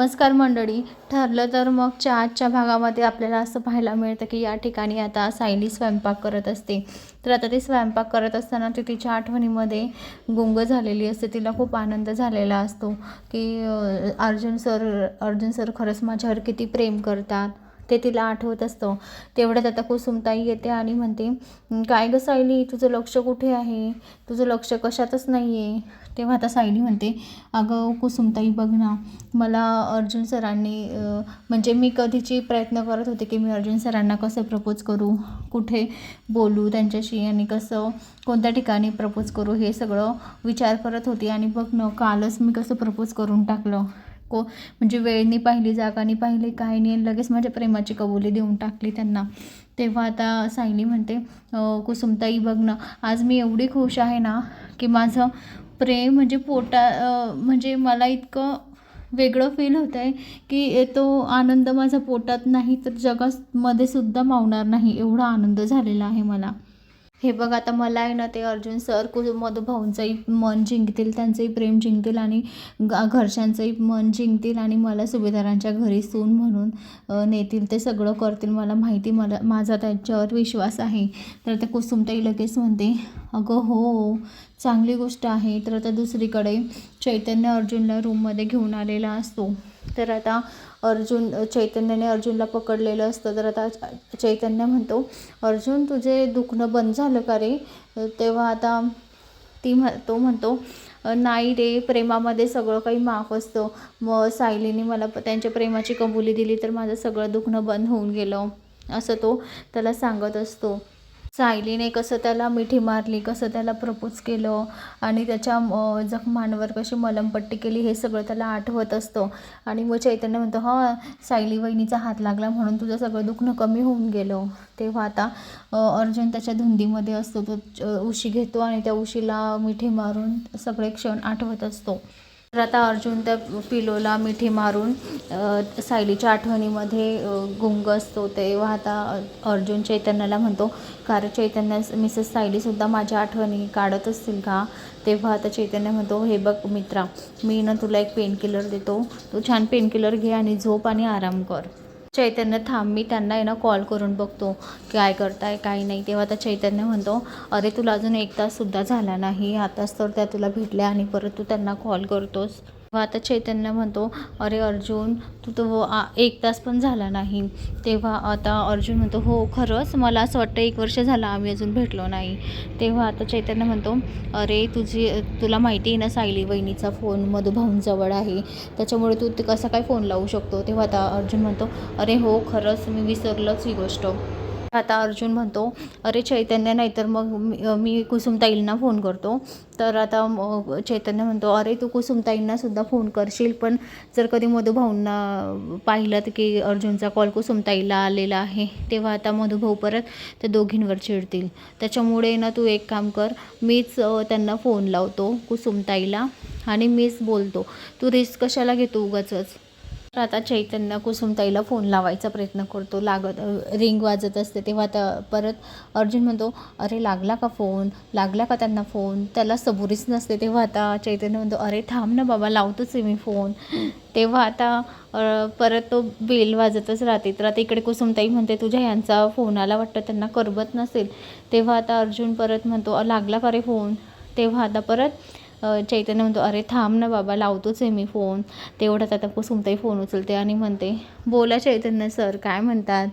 नमस्कार मंडळी. ठरलं तर मग आजच्या भागामध्ये आपल्याला असं पाहायला मिळतं की या ठिकाणी आता सायली स्वयंपाक करत असते. तर आता ती स्वयंपाक करत असताना ती तिच्या आठवणीमध्ये गुंग झालेली असते. तिला खूप आनंद झालेला असतो की अर्जुन सर अर्जुन सर खरंच माझ्यावर किती प्रेम करतात. ते तिला आठवत असतं. तेवढ्यात आता कुसुमताई येते आणि म्हणते काय गं सायली तुझं लक्ष कुठे आहे? तुझं लक्ष कशातच नाही आहे तेव्हा आता सायली म्हणते अगं कुसुमताई बघ ना मला अर्जुन सरांनी म्हणजे मी कधीची प्रयत्न करत होते की मी अर्जुन सरांना कसं प्रपोज करू कुठे बोलू त्यांच्याशी आणि कसं कोणत्या ठिकाणी प्रपोज करू हे सगळं विचार करत होती आणि बघ न कालच मी कसं प्रपोज करून टाकलं. को म्हणजे वेळनी पाहिली जागानी पाहिली काय नाही आणि लगेच माझ्या प्रेमाची कबुली देऊन टाकली त्यांना. तेव्हा आता सायली म्हणते कुसुमताई बघ ना आज मी एवढी खुश आहे ना की माझं प्रेम म्हणजे पोटा म्हणजे मला इतकं वेगळं फील होतं आहे की तो आनंद माझा पोटात नाही तर जगामध्ये सुद्धा मावणार नाही एवढा आनंद झालेला आहे मला. हे बघ आता मला आहे ना ते अर्जुन सर कु मधुभाऊंचंही मन जिंकतील त्यांचंही प्रेम जिंकतील आणि घरच्यांचंही मन जिंकतील आणि मला सुभेदारांच्या घरी सून म्हणून नेतील. ते सगळं करतील. मला माहिती मला माझा त्यांच्यावर विश्वास आहे. तर ते कुसुमताई लगेच म्हणते अगं हो चांगली गोष्ट आहे. तर आता दुसरीकडे चैतन्य अर्जुनला रूममध्ये घेऊन आलेला असतो. तर आता अर्जुन चैतन्याने अर्जुनला पकडलेलं असतं. तर आता चैतन्य म्हणतो अर्जुन तुझे दुखणं बंद झालं का रे? तेव्हा आता ती म्ह तो म्हणतो नाही रे प्रेमामध्ये सगळं काही माफ असतं. मग सायलीने मला त्यांच्या प्रेमाची कबुली दिली तर माझं सगळं दुखणं बंद होऊन गेलं. असं तो त्याला सांगत असतो. सायलीने कसं त्याला मिठी मारली कसं त्याला प्रपोज केलं आणि त्याच्या जखमांवर कशी मलमपट्टी केली हे सगळं त्याला आठवत असतं. आणि मग चैतन्य म्हणतो हां सायली वहिनीचा हात लागला म्हणून तुझं सगळं दुखणं कमी होऊन गेलं. तेव्हा आता अर्जुन त्याच्या धुंदीमध्ये असतो तो च- उशी घेतो आणि त्या उशीला मिठी मारून सगळे क्षण आठवत असतो. तर आता अर्जुन त्या पिलोला मिठी मारून सायलीच्या आठवणीमध्ये गुंग असतो तेव्हा आता अर्जुन चैतन्याला म्हणतो कारण चैतन्य मिसेस सायलीसुद्धा माझ्या आठवणी काढत असतील का? तेव्हा आता चैतन्य म्हणतो हे बघ मित्रा मी ना तुला एक पेनकिलर देतो. तू छान पेनकिलर घे आणि झोप आणि आराम कर. चैतन्य थांब मी त्यांना आहे ना कॉल करून बघतो काय करताय काय नाही. तेव्हा आता चैतन्य म्हणतो अरे तुला अजून एक ताससुद्धा झाला नाही. आताच तर त्या तुला भेटल्या आणि परत तू त्यांना कॉल करतोस. तेव्हा आता चैतन्य म्हणतो अरे अर्जुन तू तो आ- एक तास पण झाला नाही. तेव्हा आता अर्जुन म्हणतो हो खरंच? मला असं वाटतं एक वर्ष झालं आम्ही अजून भेटलो नाही. तेव्हा आता चैतन्य म्हणतो अरे तुझी तुला माहिती आहे ना सायली वहिनीचा फोन मधुभाऊंजवळ आहे. त्याच्यामुळे तू ते कसा काय फोन लावू शकतो? तेव्हा आता अर्जुन म्हणतो अरे हो खरंच मी विसरलंच ही गोष्ट. आता अर्जुन म्हणतो अरे चैतन्य नाही तर मग मी- कुसुमताईंना फोन करतो. तर आता चैतन्य म्हणतो अरे तू कुसुमताईंना सुद्धा फोन करशील पण जर कधी मधुभाऊंना पाहिलं की अर्जुनचा कॉल कुसुमताईला आलेला आहे तेव्हा आता मधुभाऊ परत त्या दोघींवर चिडतील. त्याच्यामुळे ना तू एक काम कर मीच त्यांना फोन लावतो कुसुमताईला आणि मीच बोलतो. तू रिस्क कशाला घेतो उगाचच? तर आता चैतन्य कुसुमताईला फोन लावायचा प्रयत्न करतो. लागत रिंग वाजत असते तेव्हा तर परत अर्जुन म्हणतो अरे लागला का फोन? लागला का त्यांना फोन? त्याला सबुरीच नसते. तेव्हा आता चैतन्य म्हणतो अरे थांब ना बाबा लावतोच आहे मी फोन. तेव्हा आता परत तो बेल वाजतच राहते. तर आता इकडे कुसुमताई म्हणते तुझ्या यांचा फोन आला वाटतं त्यांना करबत नसेल. तेव्हा आता अर्जुन परत म्हणतो लागला का रे फोन? तेव्हा आता परत चैतन्य म्हणतो अरे थांब ना बाबा लावतोच आहे मी फोन. तेवढ्यात आता कुसुमताई फोन उचलते आणि म्हणते बोला चैतन्य सर काय म्हणतात?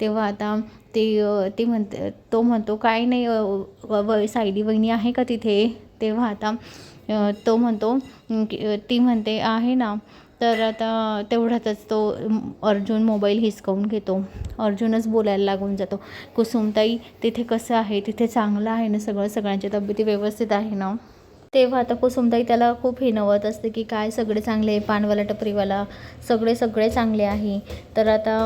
तेव्हा आता ती ती म्हणते तो म्हणतो काय नाही व सायली वहिनी आहे का तिथे? तेव्हा आता तो म्हणतो की- ती म्हणते आहे ना. तर आता तेवढ्यातच तो अर्जुन मोबाईल हिसकावून घेतो. अर्जुनच बोलायला लागून जातो कुसुमताई तिथे कसं आहे? तिथे चांगलं आहे ना सगळं? सगळ्यांच्या तब्येती व्यवस्थित आहे ना? तेव्हा आता कुसुमताई त्याला खूप हिनवत असते की काय सगळे चांगले आहे पानवाला टपरीवाला सगळे सगळे चांगले आहे. तर आता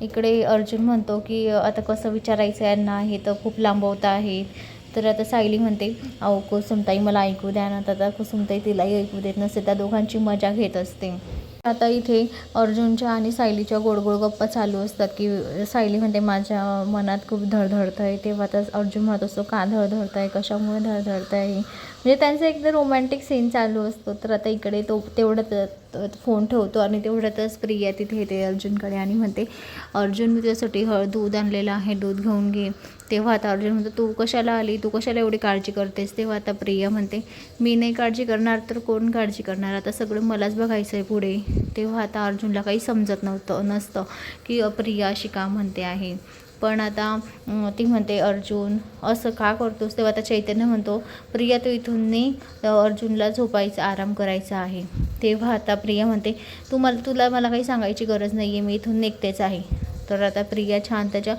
इकडे अर्जुन म्हणतो की आता कसं विचारायचं यांना? हे तर खूप लांबवत आहे. तर आता सायली म्हणते अहो कुसुमताई मला ऐकू द्या ना तर आता कुसुमताई तिलाही ऐकू देत नसते त्या दोघांची मजा घेत असते. आता इथे अर्जुनच्या आणि सायलीच्या गोड गोड गप्पा चालू असतात की सायली म्हणते माझ्या मनात खूप धडधडतं आहे तेव्हा तर अर्जुन म्हणत असतो का धडधडत आहे कशामुळे धडधडत आहे म्हणजे त्यांचं एकदा रोमॅन्टिक सीन चालू असतो. तर आता इकडे तो तेवढं फोन ठेवतो आणि तेवढ्यातच प्रिया तिथे येते अर्जुनकडे. आणि म्हणते अर्जुन मी तुझ्यासाठी हळ दूध आणलेलं आहे दूध घेऊन घे. तेव्हा आता अर्जुन म्हणतो तू कशाला आली? तू कशाला एवढी काळजी करतेस? तेव्हा आता प्रिया म्हणते मी नाही काळजी करणार तर कोण काळजी करणार? आता सगळं मलाच बघायचं आहे पुढे. तेव्हा आता अर्जुनला काही समजत नव्हतं नसतं की प्रिया अशी का म्हणते आहे. पण आता ती म्हणते अर्जुन असं का करतोस? तेव्हा आता चैतन्य म्हणतो प्रिया तू इथून नाही अर्जुनला झोपायचा आराम करायचा आहे. तेव्हा आता प्रिया म्हणते तू मला तुला मला काही सांगायची गरज नाही आहे मी इथून निघतेच आहे. तर आता प्रिया छान त्याच्या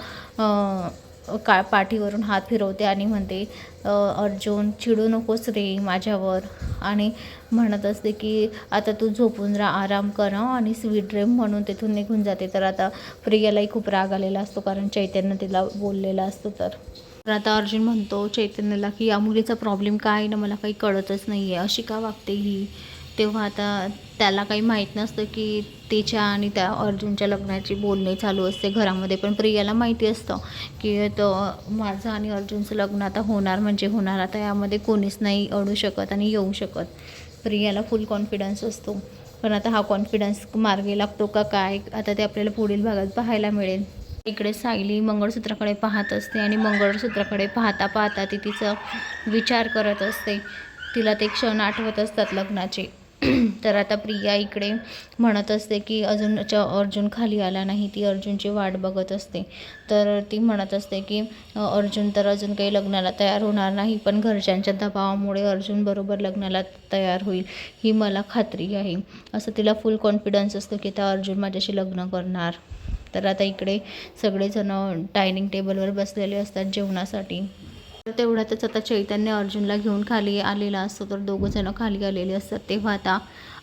का पाठीवरून हात फिरवते आणि म्हणते अर्जुन चिडू नकोस रे माझ्यावर. आणि म्हणत असते की आता तू झोपून राहा आराम कर आणि स्वीट ड्रीम म्हणून तिथून निघून जाते. तर आता प्रियालाही खूप राग आलेला असतो कारण चैतन्य तिला बोललेला असतो तर. तर आता अर्जुन म्हणतो चैतन्यला की या मुलीचा प्रॉब्लेम काय आहे ना मला काही कळतच नाही आहे अशी का वागते ही? तेव्हा आता त्याला काही माहीत नसतं की तिच्या आणि त्या अर्जुनच्या लग्नाची बोलणी चालू असते घरामध्ये. पण प्रियाला माहिती असतं की तो माझं आणि अर्जुनचं लग्न आता होणार म्हणजे होणार. आता यामध्ये कोणीच नाही अडू शकत आणि येऊ शकत. प्रियाला फुल कॉन्फिडन्स असतो. पण आता हा कॉन्फिडन्स मार्गे लागतो का काय? आता ते आपल्याला पुढील भागात पाहायला मिळेल. इकडे सायली मंगळसूत्राकडे पाहत असते आणि मंगळसूत्राकडे पाहता पाहता ती तिचा विचार करत असते. तिला ते क्षण आठवत असतात लग्नाचे. तर आता प्रिया इकडे म्हणत असते की अजून अर्जुन खाली आला नाही ती अर्जुनची वाट बघत असते. तर ती म्हणत असते की अर्जुन तर अजून काही लग्नाला तयार होणार नाही पण घरच्यांच्या दबावामुळे अर्जुन बरोबर लग्नाला तयार होईल ही मला खात्री आहे. असं तिला फुल कॉन्फिडन्स असतो की त्या अर्जुन माझ्याशी लग्न करणार. तर आता इकडे सगळेजण डायनिंग टेबलवर बसलेले असतात जेवणासाठी. तर तेवढ्यातच आता चैतन्य अर्जुनला घेऊन खाली आलेला असतो तर दोघंजणं खाली आलेले असतात. तेव्हा आता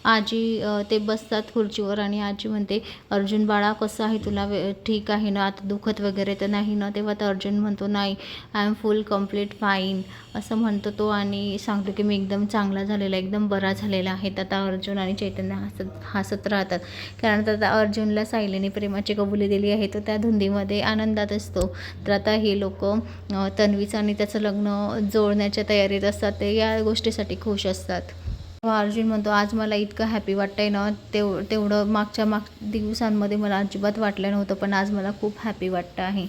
आजी ते बसतात खुर्चीवर आणि आजी म्हणते अर्जुन बाळा कसं आहे तुला? वे ठीक आहे ना? आता दुखत वगैरे तर नाही ना? तेव्हा तर अर्जुन म्हणतो नाही I am full complete fine असं म्हणतो तो आणि सांगतो की मी एकदम चांगला झालेला एकदम बरा झालेला आहे. तर आता अर्जुन आणि चैतन्य हसत हसत राहतात. कारण आता अर्जुनला सायलीने प्रेमाची कबुली दिली आहे तो त्या धुंदीमध्ये आनंदात असतो. तर आता हे लोक तन्वीचं आणि त्याचं लग्न जोडण्याच्या तयारीत असतात ते या गोष्टीसाठी खुश असतात. अर्जुन म्हणतो आज मला इतकं हॅपी वाटतंय ना तेव तेवढं मागच्या माग दिवसांमध्ये मला अजिबात वाटलं नव्हतं पण आज मला खूप हॅपी वाटतं आहे.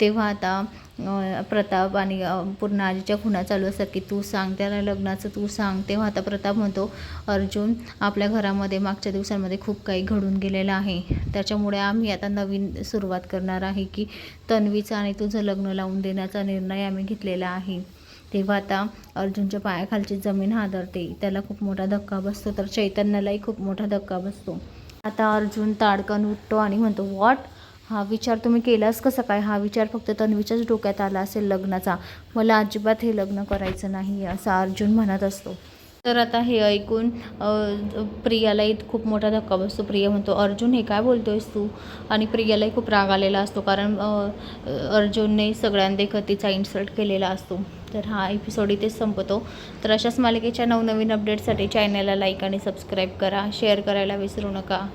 तेव्हा आता प्रताप आणि पूर्ण आजीच्या खुणा चालू असतात की तू सांग त्याला लग्नाचं तू सांग. तेव्हा आता प्रताप म्हणतो अर्जुन आपल्या घरामध्ये मागच्या दिवसांमध्ये खूप काही घडून गेलेलं आहे. त्याच्यामुळे आम्ही आता नवीन सुरुवात करणार आहे की तन्वीचं आणि तुझं लग्न लावून देण्याचा निर्णय आम्ही घेतलेला आहे. तेव्हा आता अर्जुनच्या पायाखालची जमीन हादरते. त्याला खूप मोठा धक्का बसतो तर चैतन्यालाही खूप मोठा धक्का बसतो. आता अर्जुन ताडकन उठतो आणि म्हणतो वॉट? हा विचार तुम्ही केलास कसं काय हा विचार फक्त तन्वीच्याच डोक्यात आला असेल लग्नाचा. मला अजिबात हे लग्न करायचं नाही असा अर्जुन म्हणत असतो. तर आता हे ऐकून प्रियालाही खूप मोठा धक्का बसतो. प्रिया म्हणतो अर्जुन हे काय बोलतोयस तू? आणि प्रियालाही खूप राग आलेला असतो कारण अर्जुनने सगळ्यांदेखत तिचा इन्सल्ट केलेला असतो. तर हा एपिसोड इथेच संपतो. तर अशाच मालिकेच्या नवनवीन अपडेटसाठी चॅनलला लाईक आणि सबस्क्राईब करा. शेअर करायला विसरू नका.